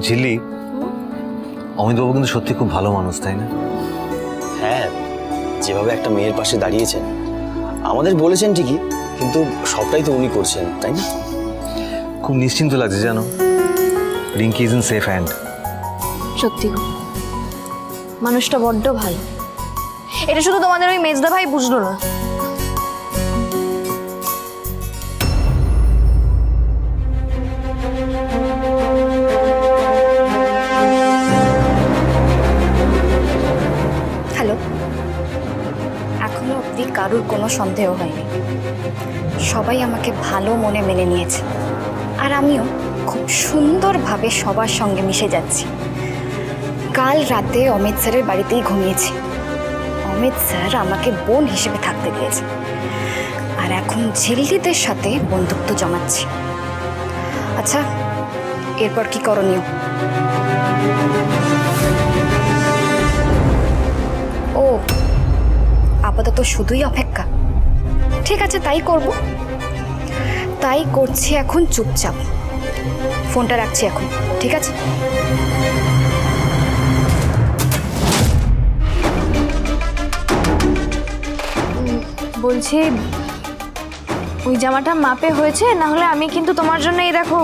ঝিল্লি অমিতবাবু কিন্তু সত্যি খুব ভালো মানুষ তাই না? হ্যাঁ যেভাবে একটা মেয়ের পাশে দাঁড়িয়েছেন আমাদের বলেছেন ঠিকই কিন্তু সবটাই তো উনি করছেন তাই না? খুব নিশ্চিন্ত লাগছে জানো? Rinki is in safe hand সত্যি মানুষটা বড্ড ভালো। এটা শুধু তোমাদের ওই মেজদা ভাই বুঝলো না। এখনও অবধি কারুর কোনো সন্দেহ হয়নি। সবাই আমাকে ভালো মনে মেনে নিয়েছে। আর আমিও খুব সুন্দরভাবে সবার সঙ্গে মিশে যাচ্ছি। কাল রাতে অমিত স্যারের বাড়িতেই ঘুমিয়েছি। অমিত স্যার আমাকে বোন হিসেবে থাকতে দিয়েছে। আর এখন ঝিল্লিদের সাথে বন্ধুত্ব জমাচ্ছি। আচ্ছা এরপর কি করণীয়? আপাতত শুধুই অপেক্ষা। ঠিক আছে, তাই করব। তাই করছি এখন চুপচাপ। ফোনটা রাখছি এখন, ঠিক আছে? বলছি, ওই জামাটা মাপে হয়েছে না হলে আমি কিন্তু তোমার জন্য এই দেখো,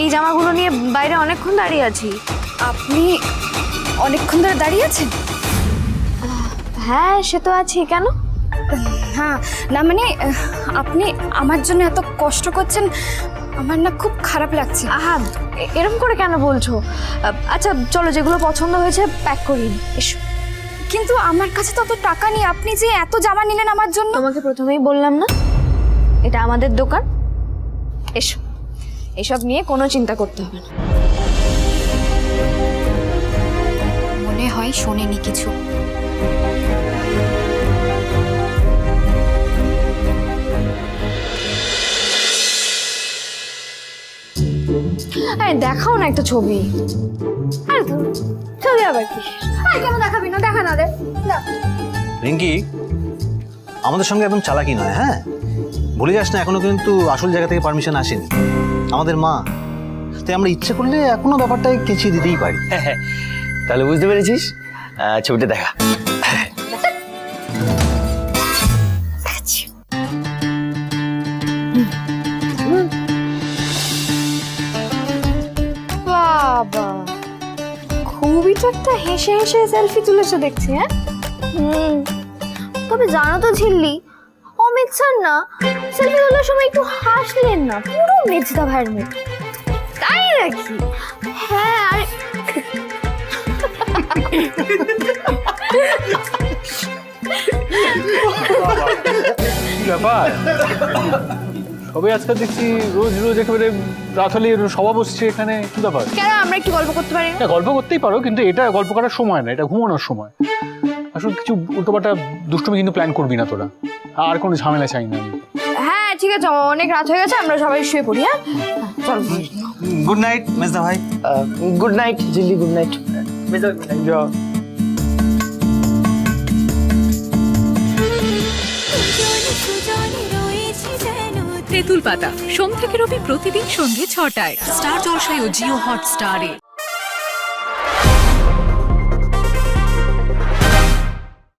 এই জামাগুলো নিয়ে বাইরে অনেকক্ষণ দাঁড়িয়ে আছি। আপনি অনেকক্ষণ ধরে দাঁড়িয়ে আছেন? হ্যাঁ সে তো আছি। কেন? হ্যাঁ না মানে আপনি আমার জন্য এত কষ্ট করছেন আমার না খুব খারাপ লাগছে। আহা এরম করে কেন বলছো? আচ্ছা চলো যেগুলো পছন্দ হয়েছে প্যাক করি। এসো। কিন্তু আমার কাছে তো অত টাকা নেই। আপনি যে এত জামা নিলেন আমার জন্য। তোমাকে প্রথমেই বললাম না এটা আমাদের দোকান। এসো। এসব নিয়ে কোনো চিন্তা করতে হবে না। মনে হয় শোনেনি কিছু। আরে দেখাও না একটা ছবি। আর ছবি আবার কি? আরে কেন দেখাবি না? দেখা না রে রিঙ্কি আমাদের সঙ্গে একদম চালাকি নয় হ্যাঁ? ভুলে যাস না এখনও কিন্তু আসল জায়গা থেকে পারমিশন আসেনি। আমাদের মা তাই আমরা ইচ্ছে করলে এখনও ব্যাপারটাই কেচিয়ে দিতেই পারি। তাহলে বুঝতে পেরেছিস? ছবিটা দেখা। তো একটা হেসে হেসে সেলফি তুলেছো দেখছি হ্যাঁ? হুম। তবে জানো তো ঝিল্লি অমিত স্যার না সেলফি তোলার সময় একটু হাসলেন না পুরো মেজদা ভাইয়ের মতো। তাই নাকি? হ্যাঁ আর ব্যাপার? সবাই আজকাল দেখছি রোজ রোজ একেবারে রাত হলে সভা বসছে এখানে কি ব্যাপার? কেন আমরা একটু গল্প করতে পারি? না গল্প করতেই পারো কিন্তু এটা গল্প করার সময় না এটা ঘুমানোর সময়। আসলে কিছু উল্টোপাল্টা দুষ্টুমি কিন্তু প্ল্যান করবি না তোরা। আর কোনো ঝামেলা চাই না হ্যাঁ ঠিক আছে অনেক রাত হয়ে গেছে আমরা সবাই শুয়ে পড়ি হ্যাঁ? চলো। গুড নাইট মেজদা ভাই। Good night Jilli good night যা তেঁতুল পাতা সোম থেকে রবি প্রতিদিন সন্ধ্যে ছটায়। স্টার জলসায় ও জিও হট স্টারে